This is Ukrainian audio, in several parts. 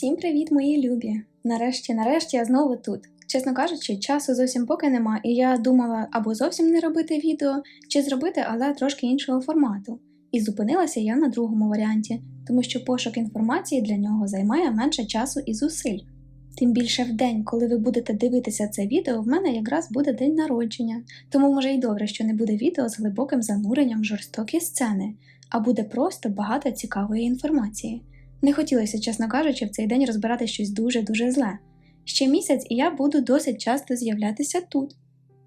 Всім привіт, мої любі! Нарешті, нарешті я знову тут. Чесно кажучи, часу зовсім поки нема, і я думала або зовсім не робити відео, чи зробити, але трошки іншого формату. І зупинилася я на другому варіанті, тому що пошук інформації для нього займає менше часу і зусиль. Тим більше в день, коли ви будете дивитися це відео, в мене якраз буде день народження, тому може й добре, що не буде відео з глибоким зануренням в жорстокі сцени, а буде просто багато цікавої інформації. Не хотілося, чесно кажучи, в цей день розбирати щось дуже-дуже зле. Ще місяць і я буду досить часто з'являтися тут.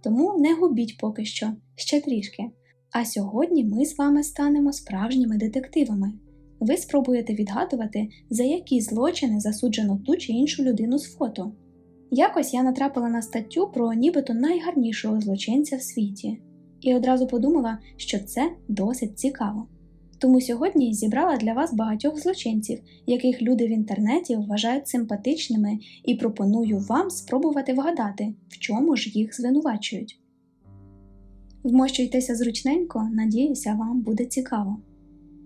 Тому не губіть поки що, ще трішки. А сьогодні ми з вами станемо справжніми детективами. Ви спробуєте відгадувати, за які злочини засуджено ту чи іншу людину з фото. Якось я натрапила на статтю про нібито найгарнішого злочинця в світі, і одразу подумала, що це досить цікаво. Тому сьогодні зібрала для вас багатьох злочинців, яких люди в інтернеті вважають симпатичними, і пропоную вам спробувати вгадати, в чому ж їх звинувачують. Вмощуйтеся зручненько, надіюся, вам буде цікаво.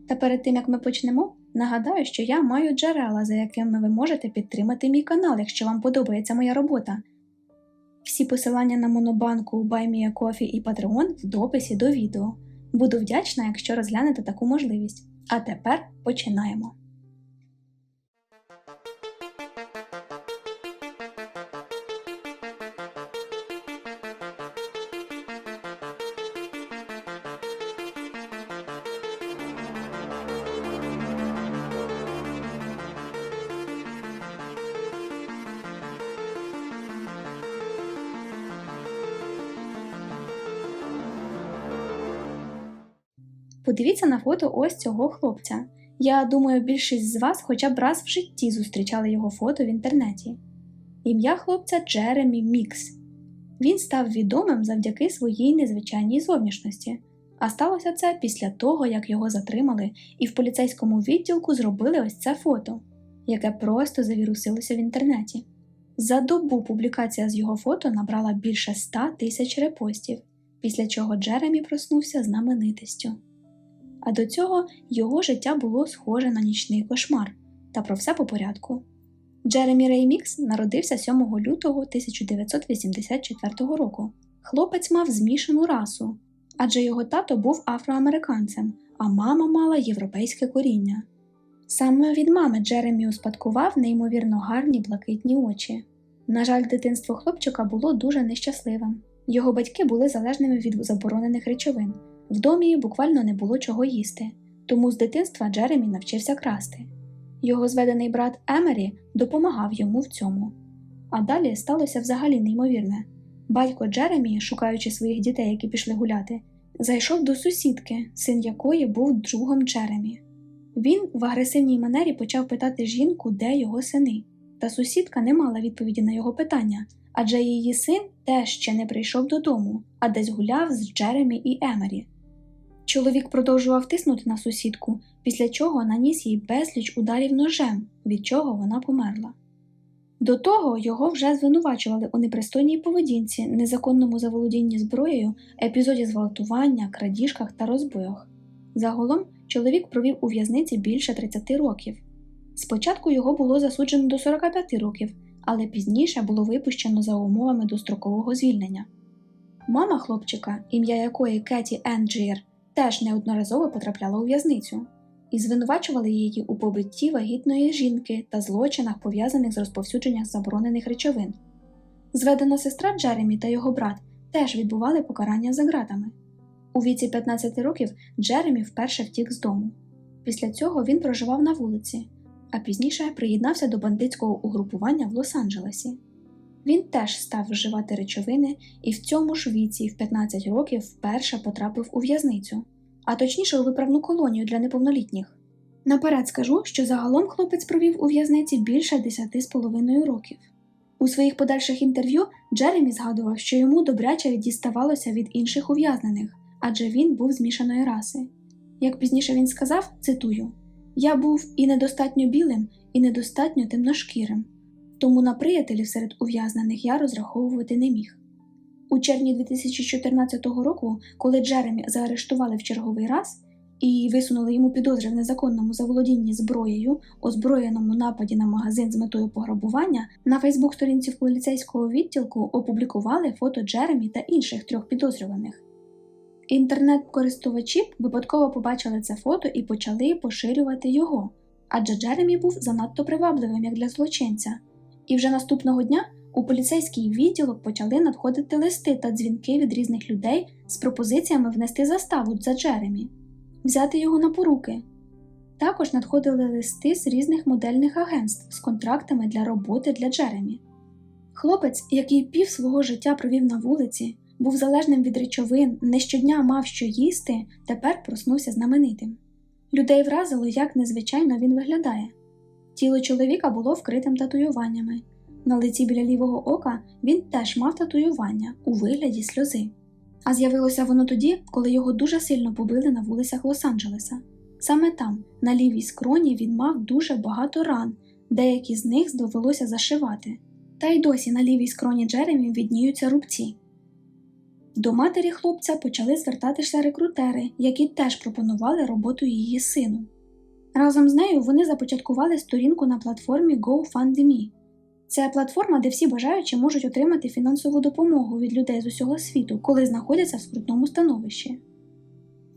Та перед тим як ми почнемо, нагадаю, що я маю джерела, за якими ви можете підтримати мій канал, якщо вам подобається моя робота. Всі посилання на Монобанку, BuyMeACoffee і Patreon в дописі до відео. Буду вдячна, якщо розглянете таку можливість. А тепер починаємо. Подивіться на фото ось цього хлопця. Я думаю, більшість з вас хоча б раз в житті зустрічали його фото в інтернеті. Ім'я хлопця Джеремі Мікс. Він став відомим завдяки своїй незвичайній зовнішності, а сталося це після того, як його затримали, і в поліцейському відділку зробили ось це фото, яке просто завірусилося в інтернеті. За добу публікація з його фото набрала більше 100 тисяч репостів, після чого Джеремі проснувся знаменитістю а до цього його життя було схоже на нічний кошмар. Та про все по порядку. Джеремі Реймікс народився 7 лютого 1984 року. Хлопець мав змішану расу, адже його тато був афроамериканцем, а мама мала європейське коріння. Саме від мами Джеремі успадкував неймовірно гарні блакитні очі. На жаль, дитинство хлопчика було дуже нещасливим. Його батьки були залежними від заборонених речовин, в домі буквально не було чого їсти, тому з дитинства Джеремі навчився красти. Його зведений брат Емері допомагав йому в цьому. А далі сталося взагалі неймовірне. Батько Джеремі, шукаючи своїх дітей, які пішли гуляти, зайшов до сусідки, син якої був другом Джеремі. Він в агресивній манері почав питати жінку, де його сини, та сусідка не мала відповіді на його питання, адже її син теж ще не прийшов додому, а десь гуляв з Джеремі і Емері. Чоловік продовжував тиснути на сусідку, після чого наніс їй безліч ударів ножем, від чого вона померла. До того його вже звинувачували у непристойній поведінці, незаконному заволодінні зброєю, епізоді зґвалтування, крадіжках та розбоях. Загалом чоловік провів у в'язниці більше 30 років. Спочатку його було засуджено до 45 років, але пізніше було випущено за умовами дострокового звільнення. Мама хлопчика, ім'я якої Кеті Енджієр, теж неодноразово потрапляла у в'язницю і звинувачували її у побитті вагітної жінки та злочинах, пов'язаних з розповсюдженням заборонених речовин. Зведена сестра Джеремі та його брат теж відбували покарання за ґратами. У віці 15 років Джеремі вперше втік з дому. Після цього він проживав на вулиці, а пізніше приєднався до бандитського угрупування в Лос-Анджелесі. Він теж став вживати речовини і в цьому ж віці, в 15 років, вперше потрапив у в'язницю, а точніше у виправну колонію для неповнолітніх. Наперед скажу, що загалом хлопець провів у в'язниці більше 10,5 років. У своїх подальших інтерв'ю Джеремі згадував, що йому добряче діставалося від інших ув'язнених, адже він був змішаної раси. Як пізніше він сказав, цитую: Я був і недостатньо білим, і недостатньо темношкірим тому на приятелів серед ув'язнених я розраховувати не міг. У червні 2014 року, коли Джеремі заарештували в черговий раз, і висунули йому підозри в незаконному заволодінні зброєю, озброєному нападі на магазин з метою пограбування, на Фейсбук-сторінці поліцейського відділку опублікували фото Джеремі та інших трьох підозрюваних. Інтернет-користувачі випадково побачили це фото і почали поширювати його, адже Джеремі був занадто привабливим як для злочинця. І вже наступного дня у поліцейський відділок почали надходити листи та дзвінки від різних людей з пропозиціями внести заставу за Джеремі, взяти його на поруки. Також надходили листи з різних модельних агентств з контрактами для роботи для Джеремі. Хлопець, який пів свого життя провів на вулиці, був залежним від речовин, не щодня мав що їсти, тепер проснувся знаменитим. Людей вразило, як незвичайно він виглядає. Тіло чоловіка було вкритим татуюваннями. На лиці біля лівого ока він теж мав татуювання у вигляді сльози. А з'явилося воно тоді, коли його дуже сильно побили на вулицях Лос-Анджелеса. Саме там, на лівій скроні, він мав дуже багато ран, деякі з них довелося зашивати. Та й досі на лівій скроні Джеремі відніються рубці. До матері хлопця почали звертатися рекрутери, які теж пропонували роботу її сину. Разом з нею вони започаткували сторінку на платформі GoFundMe. Це платформа, де всі бажаючі можуть отримати фінансову допомогу від людей з усього світу, коли знаходяться в скрутному становищі,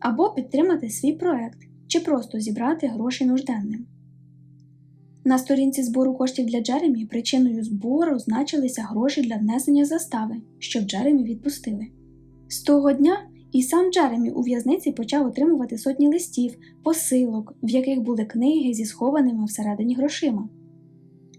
або підтримати свій проект чи просто зібрати гроші нужденним. На сторінці збору коштів для Джеремі причиною збору значилися гроші для внесення застави, щоб Джеремі відпустили. З того дня і сам Джеремі у в'язниці почав отримувати сотні листів, посилок, в яких були книги зі схованими всередині грошима.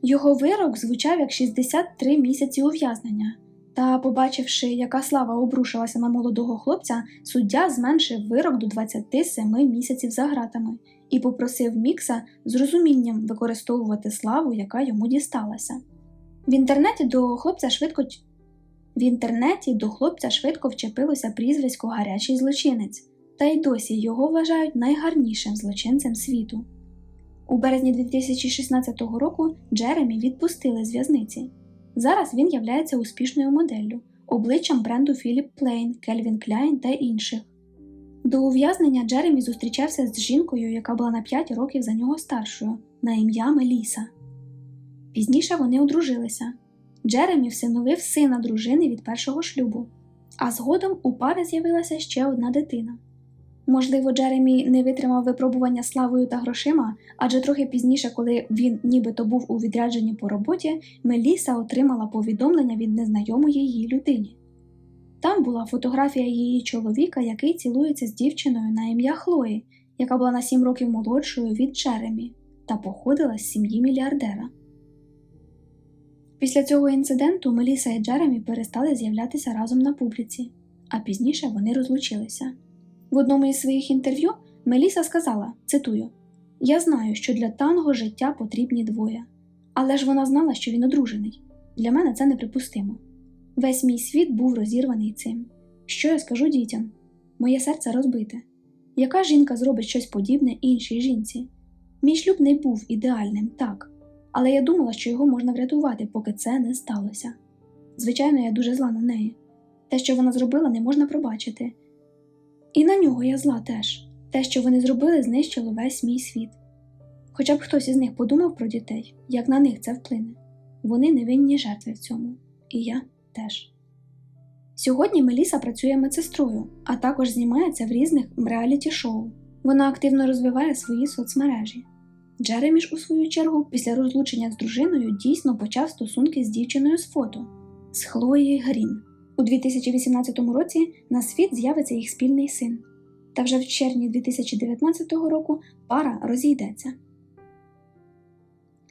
Його вирок звучав як 63 місяці ув'язнення, та, побачивши, яка слава обрушилася на молодого хлопця, суддя зменшив вирок до 27 місяців за ґратами і попросив Мікса з розумінням використовувати славу, яка йому дісталася. В інтернеті до хлопця швидко в інтернеті до хлопця швидко вчепилося прізвисько гарячий злочинець, та й досі його вважають найгарнішим злочинцем світу. У березні 2016 року Джеремі відпустили з в'язниці. Зараз він являється успішною моделлю, обличчям бренду Philip Plain, Calvin Klein та інших. До ув'язнення Джеремі зустрічався з жінкою, яка була на 5 років за нього старшою, на ім'я Меліса. Пізніше вони одружилися. Джеремі всиновив сина дружини від першого шлюбу, а згодом у пари з'явилася ще одна дитина. Можливо, Джеремі не витримав випробування славою та грошима, адже трохи пізніше, коли він нібито був у відрядженні по роботі, Меліса отримала повідомлення від незнайомої її людині. Там була фотографія її чоловіка, який цілується з дівчиною на ім'я Хлої, яка була на 7 років молодшою від Джеремі та походила з сім'ї мільярдера. Після цього інциденту Меліса і Джеремі перестали з'являтися разом на публіці, а пізніше вони розлучилися. В одному із своїх інтерв'ю Меліса сказала: цитую: Я знаю, що для танго життя потрібні двоє, але ж вона знала, що він одружений. Для мене це неприпустимо. Весь мій світ був розірваний цим. Що я скажу дітям? Моє серце розбите. Яка жінка зробить щось подібне іншій жінці? Мій шлюб не був ідеальним, так, але я думала, що його можна врятувати, поки це не сталося. Звичайно, я дуже зла на неї. Те, що вона зробила, не можна пробачити. І на нього я зла теж. Те, що вони зробили, знищило весь мій світ. Хоча б хтось із них подумав про дітей, як на них це вплине. Вони невинні жертви в цьому, і я теж. Сьогодні Меліса працює медсестрою, а також знімається в різних реаліті-шоу. Вона активно розвиває свої соцмережі. Джеремі ж, у свою чергу, після розлучення з дружиною дійсно почав стосунки з дівчиною з фото з Хлоєю Грін. У 2018 році на світ з'явиться їх спільний син. Та вже в червні 2019 року пара розійдеться.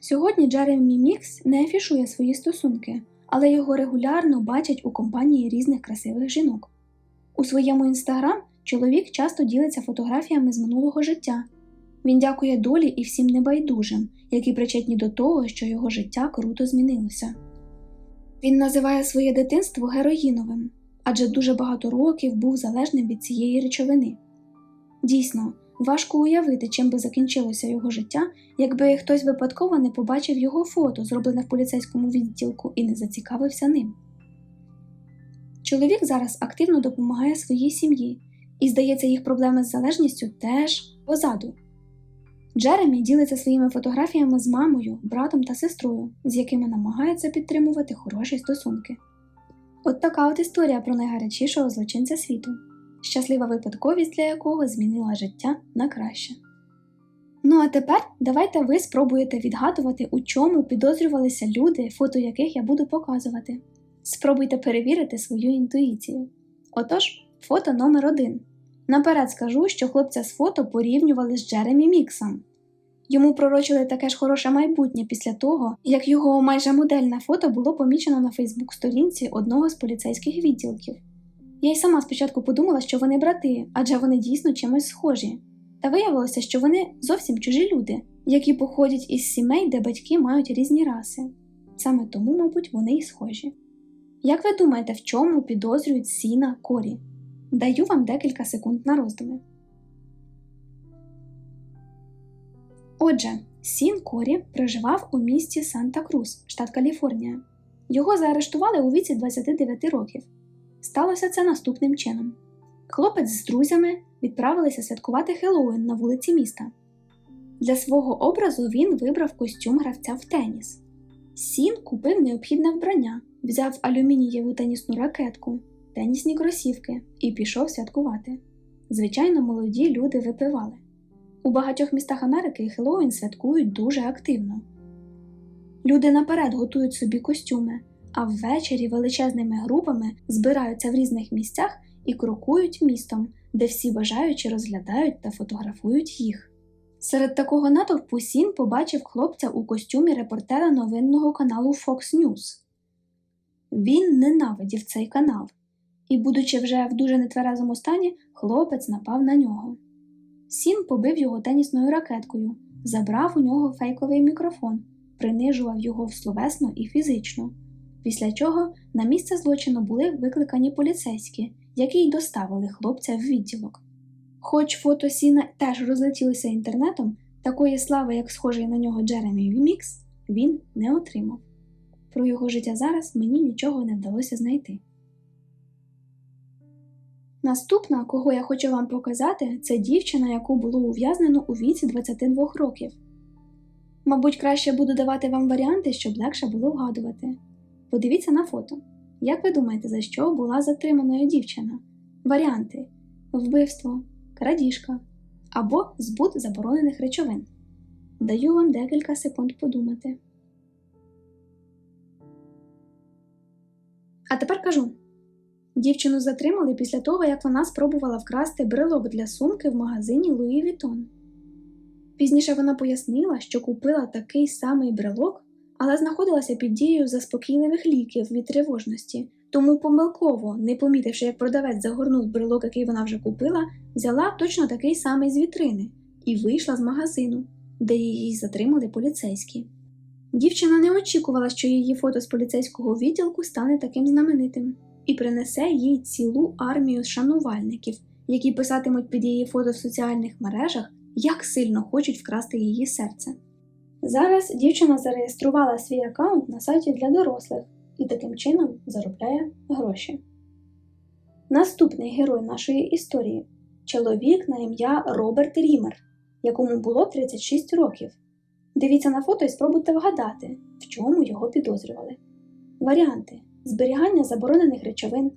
Сьогодні Джеремі Мікс не афішує свої стосунки, але його регулярно бачать у компанії різних красивих жінок. У своєму інстаграм чоловік часто ділиться фотографіями з минулого життя. Він дякує долі і всім небайдужим, які причетні до того, що його життя круто змінилося. Він називає своє дитинство героїновим, адже дуже багато років був залежним від цієї речовини. Дійсно, важко уявити, чим би закінчилося його життя, якби хтось випадково не побачив його фото, зроблене в поліцейському відділку, і не зацікавився ним. Чоловік зараз активно допомагає своїй сім'ї І здається, їх проблеми з залежністю теж позаду. Джеремі ділиться своїми фотографіями з мамою, братом та сестрою, з якими намагається підтримувати хороші стосунки. От така от історія про найгарячішого злочинця світу, щаслива випадковість для якого змінила життя на краще. Ну а тепер давайте ви спробуєте відгадувати, у чому підозрювалися люди, фото яких я буду показувати. Спробуйте перевірити свою інтуїцію. Отож, фото номер один. Наперед скажу, що хлопця з фото порівнювали з Джеремі Міксом. Йому пророчили таке ж хороше майбутнє після того, як його майже модельне фото було помічено на Фейсбук-сторінці одного з поліцейських відділків. Я й сама спочатку подумала, що вони брати, адже вони дійсно чимось схожі. Та виявилося, що вони зовсім чужі люди, які походять із сімей, де батьки мають різні раси. Саме тому, мабуть, вони й схожі. Як ви думаєте, в чому підозрюють Сіна Корі? Даю вам декілька секунд на роздуми. Отже, Сін Корі проживав у місті Санта-Крус, штат Каліфорнія. Його заарештували у віці 29 років. Сталося це наступним чином: хлопець з друзями відправилися святкувати Хеллоуін на вулиці міста. Для свого образу він вибрав костюм гравця в теніс. Сін купив необхідне вбрання, взяв алюмінієву тенісну ракетку, тенісні кросівки і пішов святкувати. Звичайно, молоді люди випивали. У багатьох містах Америки Хеллоуін святкують дуже активно. Люди наперед готують собі костюми, а ввечері величезними групами збираються в різних місцях і крокують містом, де всі бажаючі розглядають та фотографують їх. Серед такого натовпу Сін побачив хлопця у костюмі репортера новинного каналу Fox News. Він ненавидів цей канал, і, будучи вже в дуже нетверезому стані, хлопець напав на нього. Сін побив його тенісною ракеткою, забрав у нього фейковий мікрофон, принижував його словесно і фізично, після чого на місце злочину були викликані поліцейські, які й доставили хлопця в відділок. Хоч фото Сіна теж розлетілося інтернетом, такої слави, як схожий на нього Джеремі Мікс, він не отримав. Про його життя зараз мені нічого не вдалося знайти. Наступна, кого я хочу вам показати, це дівчина, яку було ув'язнено у віці 22 років. Мабуть, краще буду давати вам варіанти, щоб легше було вгадувати. Подивіться на фото. Як ви думаєте, за що була затриманою дівчина? Варіанти: вбивство, крадіжка або збут заборонених речовин. Даю вам декілька секунд подумати. А тепер кажу: дівчину затримали після того, як вона спробувала вкрасти брелок для сумки в магазині Луї Вітон. Пізніше вона пояснила, що купила такий самий брелок, але знаходилася під дією заспокійливих ліків від тривожності, тому помилково, не помітивши, як продавець загорнув брелок, який вона вже купила, взяла точно такий самий з вітрини і вийшла з магазину, де її затримали поліцейські. Дівчина не очікувала, що її фото з поліцейського відділку стане таким знаменитим і принесе їй цілу армію шанувальників, які писатимуть під її фото в соціальних мережах, як сильно хочуть вкрасти її серце. Зараз дівчина зареєструвала свій аккаунт на сайті для дорослих і таким чином заробляє гроші. Наступний герой нашої історії чоловік на ім'я Роберт Рімер, якому було 36 років. Дивіться на фото і спробуйте вгадати, в чому його підозрювали. Варіанти: зберігання заборонених речовин,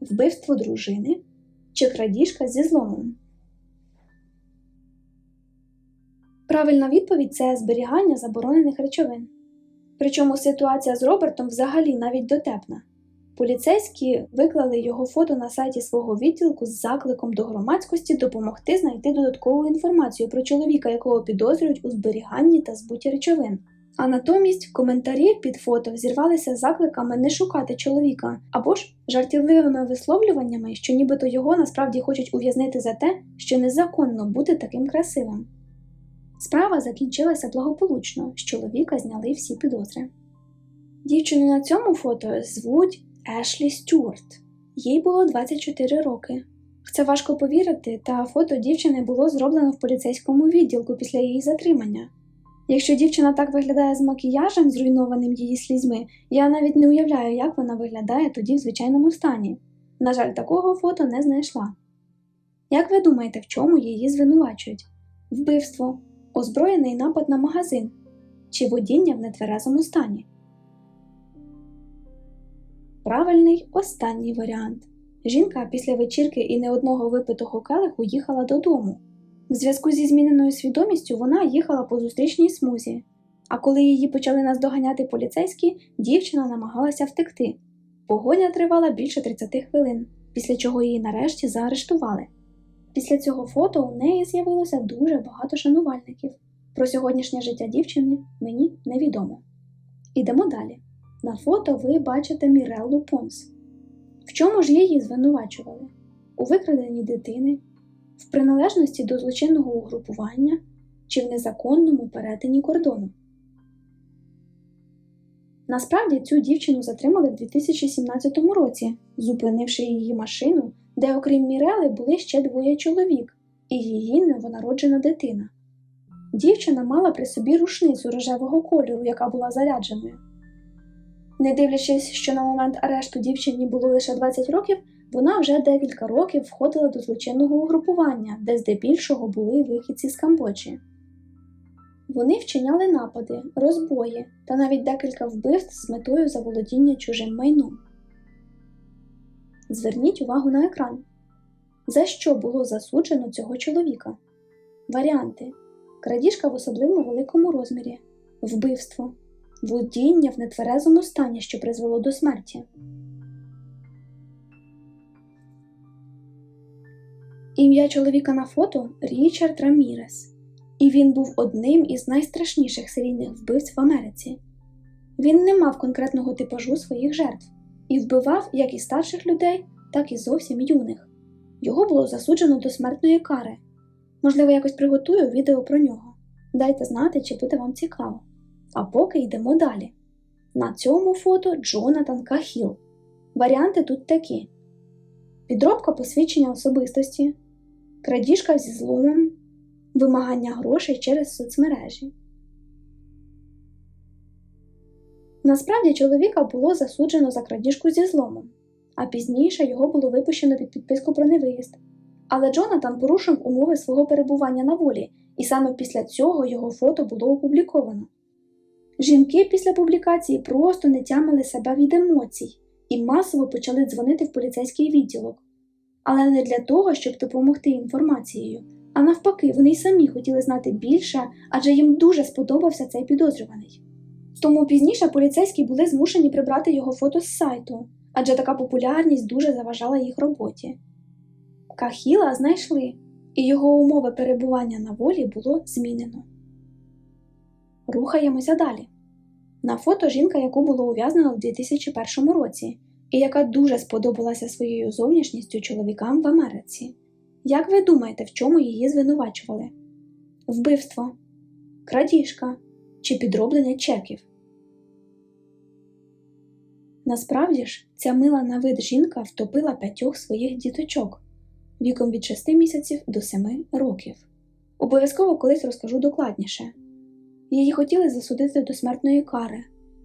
вбивство дружини чи крадіжка зі зломом. Правильна відповідь це зберігання заборонених речовин. Причому ситуація з Робертом взагалі навіть дотепна. Поліцейські виклали його фото на сайті свого відділку з закликом до громадськості допомогти знайти додаткову інформацію про чоловіка, якого підозрюють у зберіганні та збуті речовин. А натомість коментарі під фото зірвалися закликами не шукати чоловіка або ж жартівливими висловлюваннями, що нібито його насправді хочуть ув'язнити за те, що незаконно бути таким красивим. Справа закінчилася благополучно, з чоловіка зняли всі підозри. Дівчину на цьому фото звуть Ешлі Стюарт. Їй було 24 роки. Це важко повірити, та фото дівчини було зроблено в поліцейському відділку після її затримання. Якщо дівчина так виглядає з макіяжем, зруйнованим її слізьми, я навіть не уявляю, як вона виглядає тоді в звичайному стані. На жаль, такого фото не знайшла. Як ви думаєте, в чому її звинувачують? Вбивство, озброєний напад на магазин чи водіння в нетверезому стані? Правильний останній варіант. Жінка після вечірки і не одного випитого келиху їхала додому. В зв'язку зі зміненою свідомістю вона їхала по зустрічній смузі, а коли її почали наздоганяти поліцейські, дівчина намагалася втекти. Погоня тривала більше 30 хвилин, після чого її нарешті заарештували. Після цього фото у неї з'явилося дуже багато шанувальників. Про сьогоднішнє життя дівчини мені невідомо. Ідемо далі. На фото ви бачите Міреллу Понс. В чому ж її звинувачували? У викраденні дитини, в приналежності до злочинного угрупування чи в незаконному перетині кордону. Насправді цю дівчину затримали в 2017 році, зупинивши її машину, де, окрім Мірели, були ще двоє чоловік і її новонароджена дитина. Дівчина мала при собі рушницю рожевого кольору, яка була зарядженою. Не дивлячись, що на момент арешту дівчині було лише 20 років, вона вже декілька років входила до злочинного угрупування, де здебільшого були вихідці з Камбоджі. Вони вчиняли напади, розбої та навіть декілька вбивств з метою заволодіння чужим майном. Зверніть увагу на екран. За що було засуджено цього чоловіка? Варіанти: крадіжка в особливо великому розмірі, вбивство, водіння в нетверезому стані, що призвело до смерті. Ім'я чоловіка на фото Річард Рамірес, і він був одним із найстрашніших серійних вбивць в Америці. Він не мав конкретного типажу своїх жертв і вбивав як і старших людей, так і зовсім юних. Його було засуджено до смертної кари. Можливо, якось приготую відео про нього. Дайте знати, чи буде вам цікаво. А поки йдемо далі. На цьому фото Джонатан Кахіл. Варіанти тут такі: підробка посвідчення особистості, крадіжка зі зломом, вимагання грошей через соцмережі. Насправді чоловіка було засуджено за крадіжку зі зломом, а пізніше його було випущено під підписку про невиїзд. Але Джонатан порушив умови свого перебування на волі, і саме після цього його фото було опубліковано. Жінки після публікації просто не тямили себе від емоцій і масово почали дзвонити в поліцейський відділок. Але не для того, щоб допомогти інформацією, а навпаки, вони й самі хотіли знати більше, адже їм дуже сподобався цей підозрюваний. Тому пізніше поліцейські були змушені прибрати його фото з сайту, адже така популярність дуже заважала їх роботі. Кахіла знайшли, і його умови перебування на волі було змінено. Рухаємося далі. На фото жінка, яку було ув'язнено в 2001 році, і яка дуже сподобалася своєю зовнішністю чоловікам в Америці. Як ви думаєте, в чому її звинувачували? Вбивство, крадіжка чи підроблення чеків? Насправді ж, ця мила на вид жінка втопила п'ятьох своїх діточок віком від 6 місяців до 7 років. Обов'язково колись розкажу докладніше. Її хотіли засудити до смертної кари,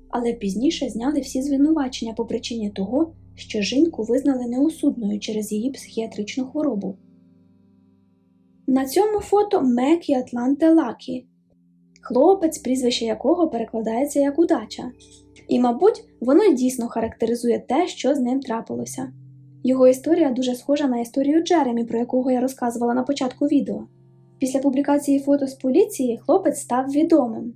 але пізніше зняли всі звинувачення по причині того, що жінку визнали неосудною через її психіатричну хворобу. На цьому фото Мекі Атланте Лакі, хлопець, прізвище якого перекладається як удача, і, мабуть, воно дійсно характеризує те, що з ним трапилося. Його історія дуже схожа на історію Джеремі, про якого я розказувала на початку відео. Після публікації фото з поліції хлопець став відомим.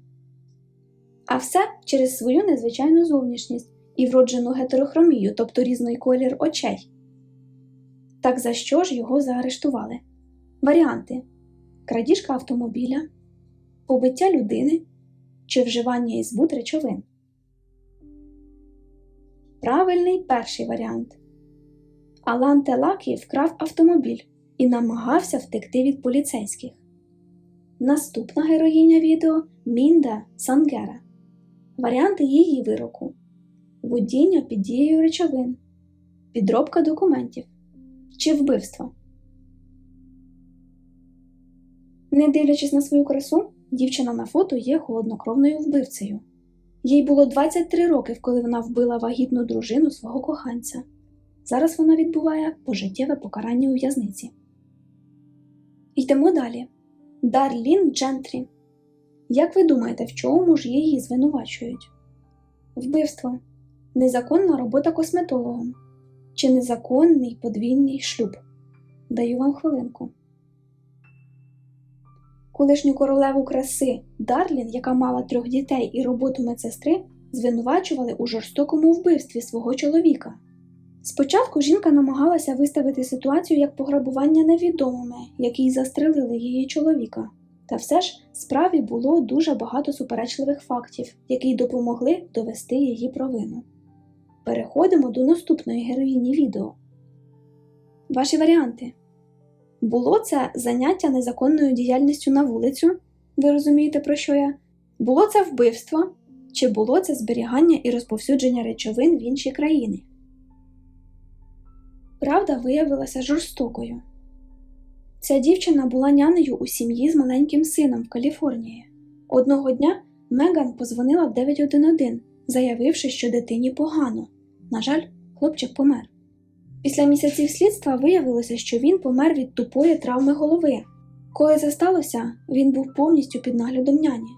А все через свою незвичайну зовнішність і вроджену гетерохромію, тобто різний колір очей. Так за що ж його заарештували? Варіанти: крадіжка автомобіля, побиття людини чи вживання і збут речовин. Правильний перший варіант. Алан Телакі вкрав автомобіль і намагався втекти від поліцейських. Наступна героїня відео Мінда Сангера. Варіанти її вироку: водіння під дією речовин, підробка документів чи вбивство. Не дивлячись на свою красу, дівчина на фото є холоднокровною вбивцею. Їй було 23 роки, коли вона вбила вагітну дружину свого коханця. Зараз вона відбуває пожиттєве покарання у в'язниці. Йдемо далі. Дарлін Джентрі. Як ви думаєте, в чому ж її звинувачують? Вбивство, незаконна робота косметологом чи незаконний подвійний шлюб. Даю вам хвилинку. Колишню королеву краси Дарлін, яка мала трьох дітей і роботу медсестри, звинувачували у жорстокому вбивстві свого чоловіка. Спочатку жінка намагалася виставити ситуацію як пограбування невідомими, які застрелили її чоловіка. Та все ж справі було дуже багато суперечливих фактів, які допомогли довести її провину. Переходимо до наступної героїні відео. Ваші варіанти. Було це заняття незаконною діяльністю на вулицю. Ви розумієте, про що я? Було це вбивство, чи було це зберігання і розповсюдження речовин в інші країни? Правда виявилася жорстокою. Ця дівчина була нянею у сім'ї з маленьким сином в Каліфорнії. Одного дня Меган позвонила в 911, заявивши, що дитині погано. На жаль, хлопчик помер. Після місяців слідства виявилося, що він помер від тупої травми голови. Коли це сталося, він був повністю під наглядом няні.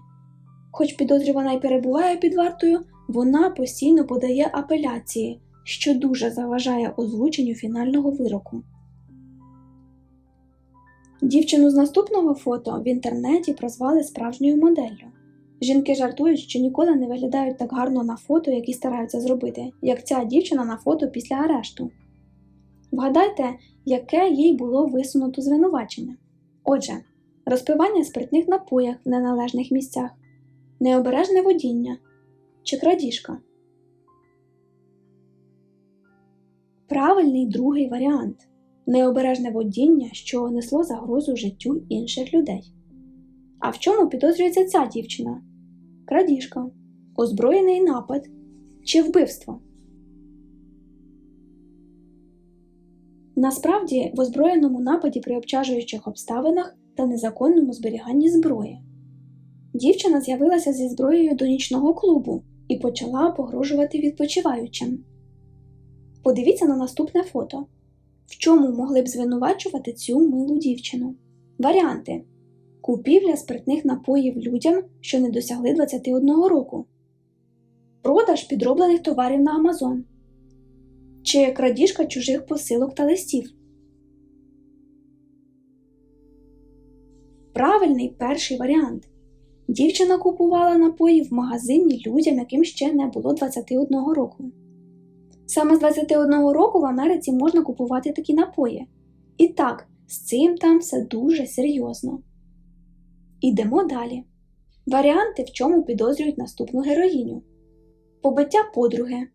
Хоч підозрювана й перебуває під вартою, вона постійно подає апеляції, що дуже заважає озвученню фінального вироку. Дівчину з наступного фото в інтернеті прозвали справжньою моделлю. Жінки жартують, що ніколи не виглядають так гарно на фото, які стараються зробити, як ця дівчина на фото після арешту. Вгадайте, яке їй було висунуто звинувачення. Отже, розпивання спиртних напоях в неналежних місцях, необережне водіння чи крадіжка. Правильний другий варіант необережне водіння, що несло загрозу життю інших людей. А в чому підозрюється ця дівчина? Крадіжка, озброєний напад чи вбивство? Насправді, в озброєному нападі при обчажуючих обставинах та незаконному зберіганні зброї. Дівчина з'явилася зі зброєю до нічного клубу і почала погрожувати відпочиваючим. Подивіться на наступне фото. В чому могли б звинувачувати цю милу дівчину? Варіанти: купівля спиртних напоїв людям, що не досягли 21 року, продаж підроблених товарів на Амазон чи крадіжка чужих посилок та листів. Правильний перший варіант. Дівчина купувала напої в магазині людям, яким ще не було 21 року. Саме з 21 року в Америці можна купувати такі напої. І так, з цим там все дуже серйозно. Ідемо далі. Варіанти, в чому підозрюють наступну героїню: побиття подруги,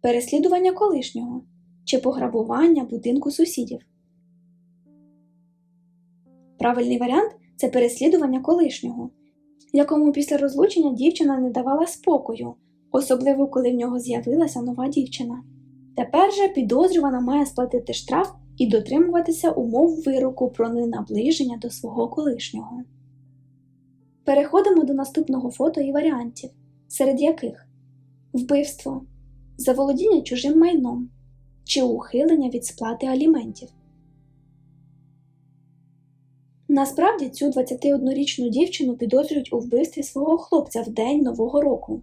переслідування колишнього чи пограбування будинку сусідів. Правильний варіант це переслідування колишнього, якому після розлучення дівчина не давала спокою, особливо коли в нього з'явилася нова дівчина. Тепер же підозрювана має сплатити штраф і дотримуватися умов вироку про ненаближення до свого колишнього. Переходимо до наступного фото і варіантів, серед яких вбивство, заволодіння чужим майном чи ухилення від сплати аліментів. Насправді цю 21-річну дівчину підозрюють у вбивстві свого хлопця в день Нового року.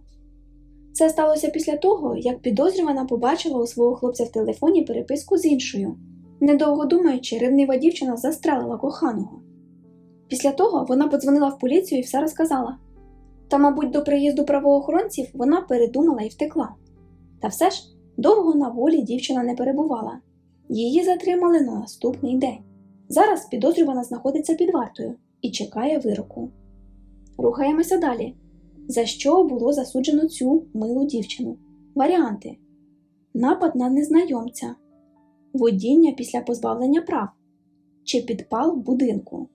Це сталося після того, як підозрювана побачила у свого хлопця в телефоні переписку з іншою. Недовго думаючи, ревнива дівчина застрелила коханого. Після того вона подзвонила в поліцію і все розказала. Та, мабуть, до приїзду правоохоронців вона передумала і втекла. Та все ж довго на волі дівчина не перебувала. Її затримали на наступний день. Зараз підозрювана знаходиться під вартою і чекає вироку. Рухаємося далі. За що було засуджено цю милу дівчину? Варіанти: напад на незнайомця, водіння після позбавлення прав чи підпал будинку.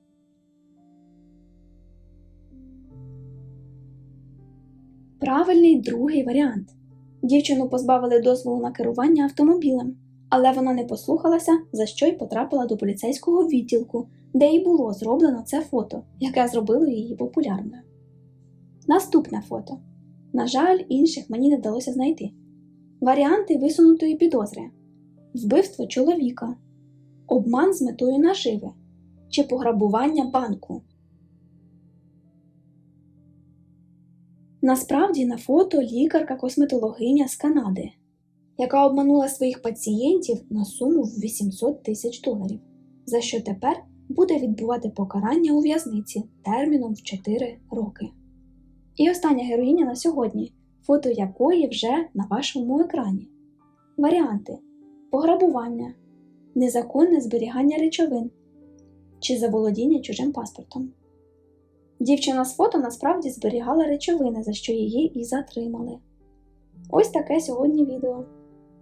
Правильний другий варіант. Дівчину позбавили дозволу на керування автомобілем, але вона не послухалася, за що й потрапила до поліцейського відділку, де й було зроблено це фото, яке зробило її популярною. Наступне фото. На жаль, інших мені не вдалося знайти. Варіанти висунутої підозри: вбивство чоловіка, обман з метою наживи, чи пограбування банку. Насправді на фото лікарка-косметологиня з Канади, яка обманула своїх пацієнтів на суму в 800 тисяч доларів, за що тепер буде відбувати покарання у в'язниці терміном в 4 роки. І остання героїня на сьогодні, фото якої вже на вашому екрані. Варіанти: пограбування, незаконне зберігання речовин чи заволодіння чужим паспортом. Дівчина з фото насправді зберігала речовини, за що її і затримали. Ось таке сьогодні відео.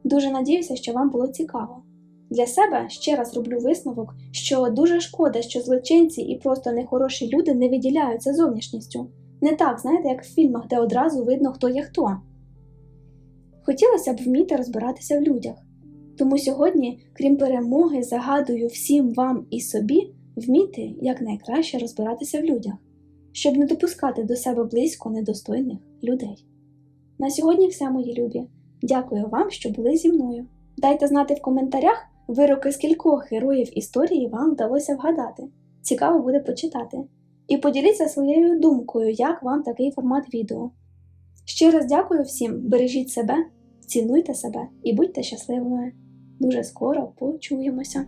Дуже надіюся, що вам було цікаво. Для себе ще раз роблю висновок, що дуже шкода, що злочинці і просто нехороші люди не виділяються зовнішністю. Не так, знаєте, як в фільмах, де одразу видно, хто є хто. Хотілося б вміти розбиратися в людях. Тому сьогодні, крім перемоги, загадую всім вам і собі вміти якнайкраще розбиратися в людях, щоб не допускати до себе близько недостойних людей. На сьогодні все, мої любі. Дякую вам, що були зі мною. Дайте знати в коментарях, вироки скількох героїв історії вам вдалося вгадати. Цікаво буде почитати. І поділіться своєю думкою, як вам такий формат відео. Ще раз дякую всім, бережіть себе, цінуйте себе і будьте щасливими. Дуже скоро почуємося!